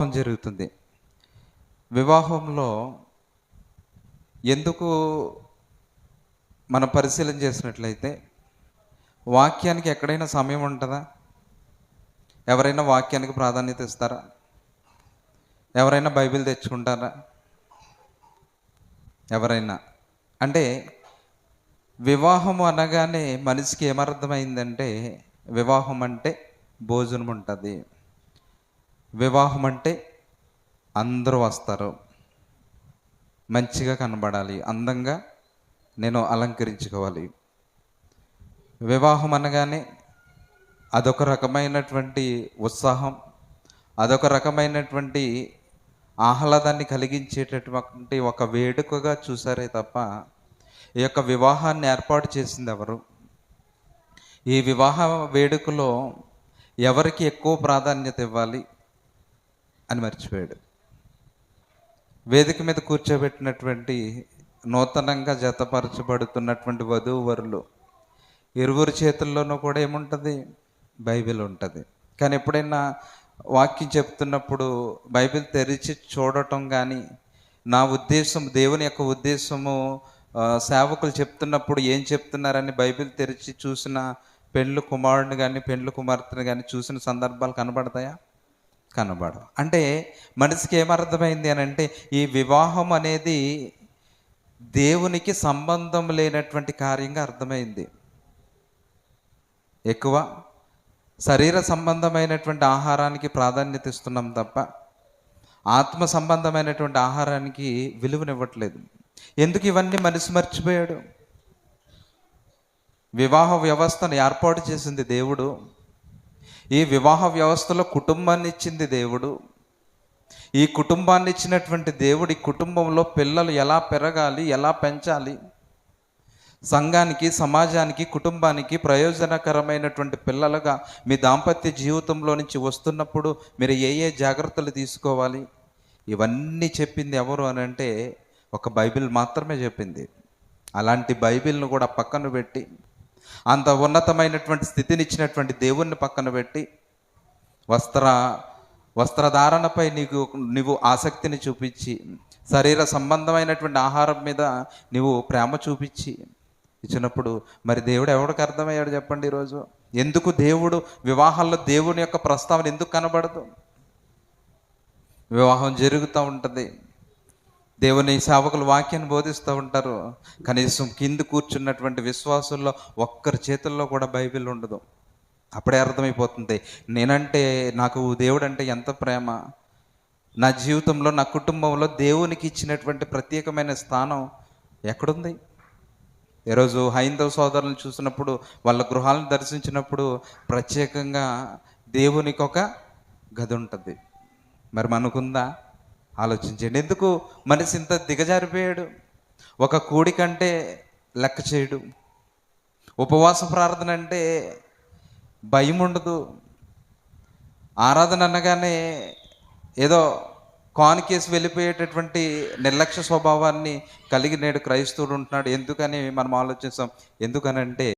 వివాహం జరుగుతుంది. వివాహంలో ఎందుకు మనం పరిశీలన చేసినట్లయితే వాక్యానికి ఎక్కడైనా సమయం ఉంటుందా? ఎవరైనా వాక్యానికి ప్రాధాన్యత ఇస్తారా? ఎవరైనా బైబిల్ తెచ్చుకుంటారా? ఎవరైనా? అంటే వివాహం అనగానే మనిషికి ఏమర్థమైందంటే వివాహం అంటే భోజనం ఉంటుంది. వివాహం అంటే అందరూ వస్తారు. మంచిగా కనబడాలి. అందంగా నేను అలంకరించుకోవాలి. వివాహం అనగానే అదొక రకమైనటువంటి ఉత్సాహం అదొక రకమైనటువంటి ఆహ్లాదాన్ని కలిగించేటటువంటి ఒక వేడుకగా చూసారే తప్ప ఈ యొక్క వివాహాన్ని ఏర్పాటు చేసింది ఎవరు? ఈ వివాహ వేడుకలో ఎవరికి ఎక్కువ ప్రాధాన్యత ఇవ్వాలి? అని మర్చిపోయాడు. వేదిక మీద కూర్చోబెట్టినటువంటి నూతనంగా జతపరచబడుతున్నటువంటి వధూవరులు ఇరువురి చేతుల్లోనూ కూడా ఏముంటుంది? బైబిల్ ఉంటుంది. కానీ ఎప్పుడైనా వాక్యం చెప్తున్నప్పుడు బైబిల్ తెరిచి చూడటం కానీ నా ఉద్దేశం దేవుని యొక్క ఉద్దేశము సేవకులు చెప్తున్నప్పుడు ఏం చెప్తున్నారని బైబిల్ తెరిచి చూసిన పెండ్లు కుమారుడిని కానీ పెండ్లు కుమార్తెను కానీ చూసిన సందర్భాలు కనబడతాయా? కనబడవు. అంటే మనిషికి ఏమర్థమైంది అని అంటే ఈ వివాహం అనేది దేవునికి సంబంధం లేనటువంటి కార్యంగా అర్థమైంది. ఎక్కువ శరీర సంబంధమైనటువంటి ఆహారానికి ప్రాధాన్యత ఇస్తున్నాం తప్ప ఆత్మ సంబంధమైనటువంటి ఆహారానికి విలువనివ్వట్లేదు. ఎందుకు ఇవన్నీ మనిషి మర్చిపోయాడు? వివాహ వ్యవస్థను ఏర్పాటు చేసింది దేవుడు. ఈ వివాహ వ్యవస్థలో కుటుంబాన్ని ఇచ్చింది దేవుడు. ఈ కుటుంబాన్ని ఇచ్చినటువంటి దేవుడి కుటుంబంలో పిల్లలు ఎలా పెరగాలి ఎలా పెంచాలి? సంఘానికి సమాజానికి కుటుంబానికి ప్రయోజనకరమైనటువంటి పిల్లలుగా మీ దాంపత్య జీవితంలో నుంచి వస్తున్నప్పుడు మీరు ఏ ఏ జాగ్రత్తలు తీసుకోవాలి? ఇవన్నీ చెప్పింది ఎవరు అని అంటే ఒక బైబిల్ మాత్రమే చెప్పింది. అలాంటి బైబిల్ను కూడా పక్కన పెట్టి అంత ఉన్నతమైనటువంటి స్థితిని ఇచ్చినటువంటి దేవుణ్ణి పక్కన పెట్టి వస్త్ర వస్త్రధారణపై నీకు నువ్వు ఆసక్తిని చూపించి శరీర సంబంధమైనటువంటి ఆహారం మీద నువ్వు ప్రేమ చూపించి ఇచ్చినప్పుడు మరి దేవుడు ఎవడికి అర్థమయ్యాడు చెప్పండి ఈరోజు? ఎందుకు దేవుడు వివాహాల్లో దేవుని యొక్క ప్రస్తావన ఎందుకు కనబడదు? వివాహం జరుగుతూ ఉంటుంది. దేవుని సేవకులు వాక్యాన్ని బోధిస్తూ ఉంటారు. కనీసం కింద కూర్చున్నటువంటి విశ్వాసుల్లో ఒక్కరి చేతుల్లో కూడా బైబిల్ ఉండదు. అప్పుడే అర్థమైపోతుంది. నేనంటే నాకు దేవుడు అంటే ఎంత ప్రేమ. నా జీవితంలో నా కుటుంబంలో దేవునికి ఇచ్చినటువంటి ప్రత్యేకమైన స్థానం ఎక్కడుంది? ఈరోజు హైందవ సోదరులను చూసినప్పుడు వాళ్ళ గృహాలను దర్శించినప్పుడు ప్రత్యేకంగా దేవునికి ఒక గది ఉంటుంది. మరి మనకుందా? ఆలోచించండి. ఎందుకు? మనిషి ఇంత దిగజారిపోయాడు. ఒక కూడికంటే లెక్క చేయడు. ఉపవాస ప్రార్థన అంటే భయం ఉండదు. ఆరాధన అనగానే ఏదో కానికేసి వెళ్ళిపోయేటటువంటి నిర్లక్ష్య స్వభావాన్ని కలిగి నేడు క్రైస్తవుడు ఉంటున్నాడు. ఎందుకని మనం ఆలోచిస్తాం? ఎందుకనంటే